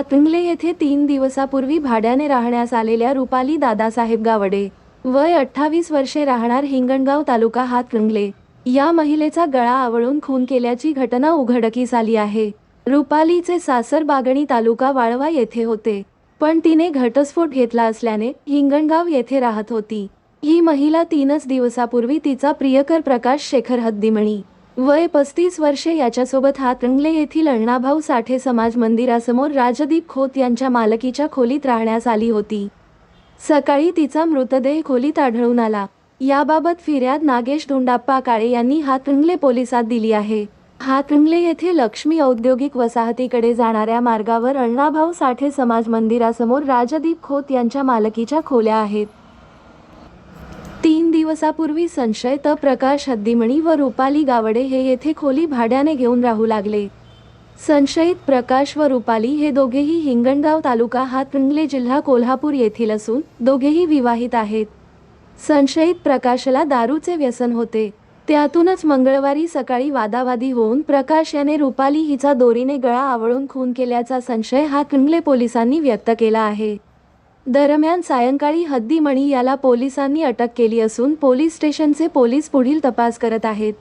हातपिंगले येथे तीन दिवसापूर्वी भाड्याने राहण्यास आलेल्या रुपाली दादासाहेब गावडे. वय अठ्ठावीस वर्षे राहणार हिंगणगाव तालुका हातपिंगले या महिलेचा गळा आवळून खून केल्याची घटना उघडकीस आली आहे. रुपालीचे सासर बागणी तालुका वाळवा येथे होते. पण तिने घटस्फोट घेतला असल्याने हिंगणगाव येथे राहत होती. ही महिला तीनच दिवसापूर्वी तिचा प्रियकर प्रकाश शेखर हद्दीमणी. वय पस्तीस वर्षे याच्यासोबत हातरंगले येथील अण्णाभाऊ साठे समाज मंदिरासमोर राजदीप खोत यांच्या मालकीच्या खोलीत राहण्यास आली होती. सकाळी तिचा मृतदेह खोलीत आढळून आला. याबाबत फिर्याद नागेश धोंडाप्पा काळे यांनी हातरंगले पोलिसात दिली आहे. हातरंगले येथे लक्ष्मी औद्योगिक वसाहतीकडे जाणाऱ्या मार्गावर अण्णाभाऊ साठे समाज मंदिरासमोर राजदीप खोत यांच्या मालकीच्या खोल्या आहेत. दिवसापूर्वी संशय त प्रकाश हद्दीमणी व रुपाली गावडे हे येथे खोली भाड्याने घेऊन राहू लागले. संशयित प्रकाश व रुपाली हे दोघेही हिंगणगाव तालुका हातरंगले जिल्हा कोल्हापूर येथील असून दोघेही विवाहित आहेत. संशयित प्रकाशला दारूचे व्यसन होते. त्यातूनच मंगळवारी सकाळी वादावादी होऊन प्रकाश याने रुपाली हिचा दोरीने गळा आवळून खून केल्याचा संशय हातरंगले पोलिसांनी व्यक्त केला आहे. दरम्यान सायंकाळी हद्दीमणी याला पोलिसांनी अटक केली असून पोलीस स्टेशनचे पोलीस पुढील तपास करत आहेत.